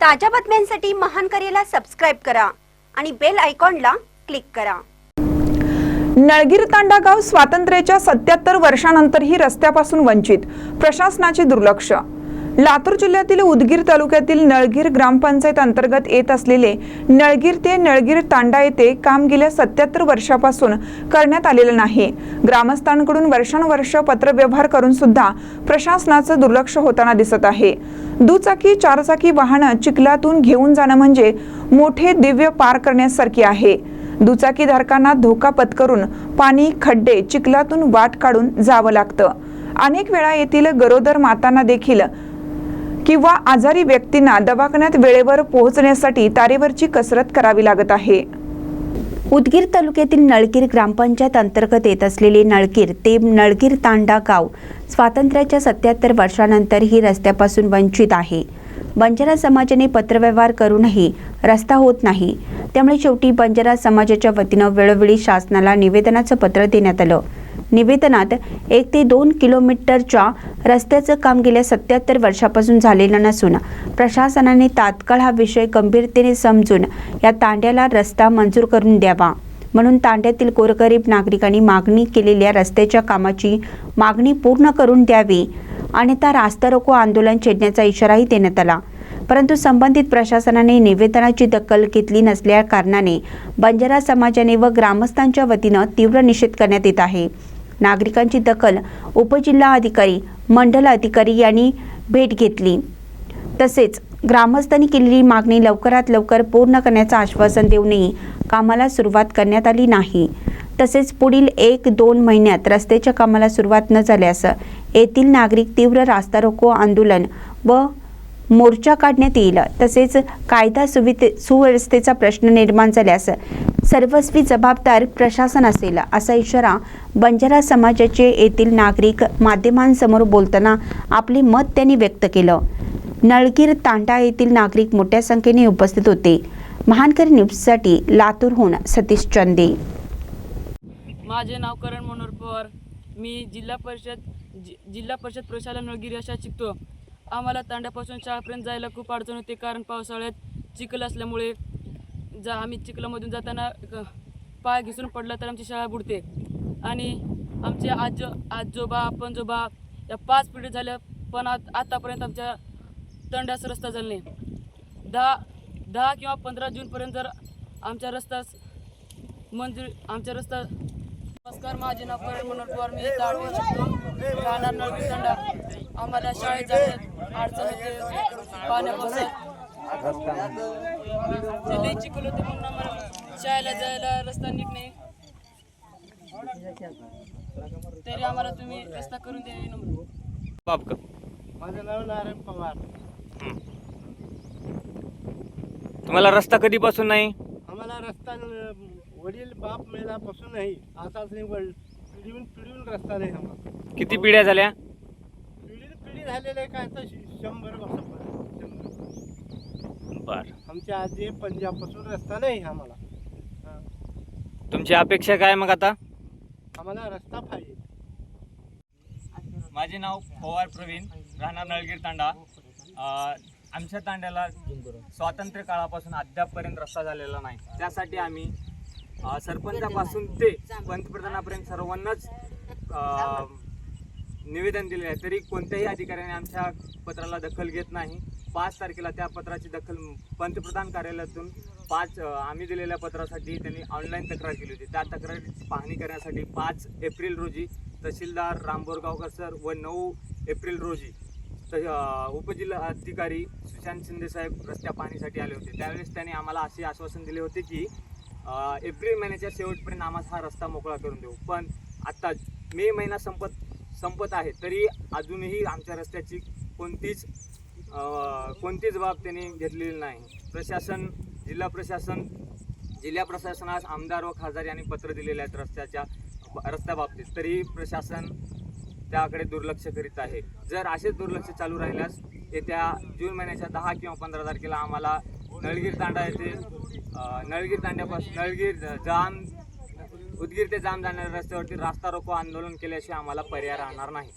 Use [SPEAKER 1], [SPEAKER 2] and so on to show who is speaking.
[SPEAKER 1] ताज्या बातम्यांसाठी महान करेला सबस्क्राईब करा आणि बेल आयकॉनला क्लिक करा.
[SPEAKER 2] नळगीर तांडा गाव स्वातंत्र्याच्या सत्याहत्तर वर्षानंतरही रस्त्यापासून वंचित प्रशासनाचे दुर्लक्ष. लातूर जिल्ह्यातील उदगीर तालुक्यातील नळगीर ग्रामपंचायत अंतर्गत येत असलेले नळगीर ते नळगीर तांडा येथे काम गेल्या सत्याहत्तर वर्षापासून करण्यात आलेलं नाही. ग्रामस्थांकडून वर्षानुवर्ष पत्रव्यवहार करून सुद्धा प्रशासनाचं दुर्लक्ष होताना दिसत आहे. दुचाकी चारचाकी वाहनं चिखलातून घेऊन जाणं म्हणजे मोठे दिव्य पार करण्यासारखे आहे. दुचाकीधारकांना धोका पत्करून पाणी खड्डे चिखलातून वाट काढून जावं लागतं. अनेक वेळा येथील गरोदर मातांना देखील किंवा आजारी व्यक्तींना दवाखान्यात वेळेवर पोहोचण्यासाठी तारेवरची कसरत करावी लागत आहे.
[SPEAKER 1] उदगीर तालुक्यातील नळगीर ग्रामपंचायत अंतर्गत येत असलेले नळगीर ते नळगीर तांडा गाव स्वातंत्र्याच्या सत्याहत्तर वर्षानंतरही रस्त्यापासून वंचित आहे. बंजारा समाजाने पत्रव्यवहार करूनही रस्ता होत नाही. त्यामुळे शेवटी बंजारा समाजाच्या वतीनं वेळोवेळी शासनाला निवेदनाचं पत्र देण्यात आलं. निवेदनात एक ते दोन किलोमीटरच्या रस्त्याचं काम गेल्या सत्याहत्तर वर्षापासून झालेलं नसून प्रशासनाने तात्काळ हा विषय गंभीरतेने समजून या तांड्याला रस्ता मंजूर करून द्यावा म्हणून तांड्यातील गोरगरीब नागरिकांनी मागणी केलेल्या रस्त्याच्या कामाची मागणी पूर्ण करून द्यावी. अन्यथा रास्ता रोको आंदोलन छेडण्याचा इशाराही देण्यात आला. परंतु संबंधित प्रशासनाने निवेदनाची दखल घेतली नसल्या कारणाने बंजारा समाजाने व ग्रामस्थांच्या वतीनं तीव्र निषेध करण्यात येत आहे. नागरिकांची दखल उपजिल्हा अधिकारी मंडल अधिकारी यांनी भेट घेतली. तसेच ग्रामस्थांनी केलेली मागणी लवकरात लवकर पूर्ण करण्याचं आश्वासन देऊनही कामाला सुरुवात करण्यात आली नाही. तसेच पुढील एक दोन महिन्यात रस्त्याच्या कामाला सुरुवात न झाल्यास येथील नागरिक तीव्र रास्ता रोको आंदोलन व मोर्चा काढण्यात येईल. तसेच कायदा सुविधे सुव्यवस्थेचा प्रश्न निर्माण झाल्यास सर्वस्वी जबाबदार प्रशासन असेल असा इशारा बंजारा समाजाचे येथील नागरिक माध्यमांसमोर बोलताना आपले मत त्यांनी व्यक्त केलं. नळगीर तांडा येथील नागरिक मोठ्या संख्येने उपस्थित होते. महानकरी न्यूजसाठी लातूरहून सतीश चंदे.
[SPEAKER 3] माझे नाव करण मनोहर पवार. मी जिल्हा परिषद जि जिल्हा परिषद प्रशाला नळगिरी अशा शिकतो आम्हाला तांड्यापासून शाळेपर्यंत जायला खूप अडचण होते कारण पावसाळ्यात चिखल असल्यामुळे जा आम्ही चिखलामधून जाताना पाय घिसून पडला तर आमची शाळा बुडते. आणि आमचे आजो आजोबा पणजोबा या पाच पिढी झाल्या पण आत आतापर्यंत आमच्या तंड्यास रस्ता झाला नाही. दहा दहा किंवा पंधरा जूनपर्यंत जर आमच्या रस्ता मंजूर आमच्या रस्ता नमस्कार माझे नाव करण पवार मी इथं राहणार नळगी तंडा. आम्हाला शाळेत जाण्यात अडचण होते. पाण्यापासून लई चिखल होते म्हणून आम्हाला शाळेला जायला रस्ता नीट नाही. तरी आम्हाला तुम्ही रस्ता करून नम्र
[SPEAKER 4] बाप का
[SPEAKER 5] माझं नाव नारायण पवार.
[SPEAKER 4] तुम्हाला रस्ता कधीपासून नाही?
[SPEAKER 5] आम्हाला रस्ता न- वडील बाप मेल्यापासून नाही. असाच नाही पिढीहून पिढीहून रस्ता नाही आम्हाला.
[SPEAKER 4] किती पिढ्या झाल्या?
[SPEAKER 5] झालेलं आहे काय तर शंभर वर्षापर्यंत शंभर
[SPEAKER 4] बर.
[SPEAKER 5] आमच्या आजी पंजाबपासून रस्ता नाही आम्हाला. हा.
[SPEAKER 4] तुमची अपेक्षा काय मग आता?
[SPEAKER 5] आम्हाला रस्ता पाहिजे.
[SPEAKER 4] माझे नाव पवार प्रवीण राहणार नळगीर तांडा. अ, आमच्या तांड्याला स्वातंत्र्य काळापासून अद्यापपर्यंत रस्ता झालेला नाही. त्यासाठी आम्ही अ, सरपंचापासून ते पंतप्रधानापर्यंत सर्वांनाच अ, निवेदन दिले आहे. तरी कोणत्याही अधिकाऱ्याने आमच्या पत्राला दखल घेत नाही. पाच तारखेला त्या पत्राची दखल पंतप्रधान कार्यालयातून पाच आम्ही दिलेल्या पत्रासाठी त्यांनी ऑनलाईन तक्रार केली होती. त्या तक्रारीची पाहणी करण्यासाठी पाच एप्रिल रोजी तहसीलदार रामबोरगावकर सर व नऊ एप्रिल रोजी त उपजिल्हा अधिकारी सुशांत शिंदे साहेब रस्त्या पाहणीसाठी आले होते. त्यावेळेस त्यांनी आम्हाला असे आश्वासन दिले होते की एप्रिल महिन्याच्या शेवटपर्यंत आम्हाला हा रस्ता मोकळा करून देऊ. पण आत्ता मे महिना संपत संपत आहे. तरी अजूनही आमच्या रस्त्याची कोणतीच कोणतीच बाब त्यांनी घेतलेली नाही. प्रशासन जिल्हा प्रशासन जिल्हा प्रशासनास आमदार व खासदार यांनी पत्र दिलेले आहेत रस्त्याच्या रस्त्याबाबतीत तरीही प्रशासन त्याकडे दुर्लक्ष करीत आहे. जर असेच दुर्लक्ष चालू राहिल्यास येत्या जून महिन्याच्या दहा किंवा पंधरा तारखेला आम्हाला नळगीर तांडा येथे नळगीर तांड्यापासून नळगीर जाम उदगीर ते जाम जाणाऱ्या रस्त्यावरती रास्ता रोको आंदोलन केल्याशिवाय आम्हाला पर्याय राहणार नाही.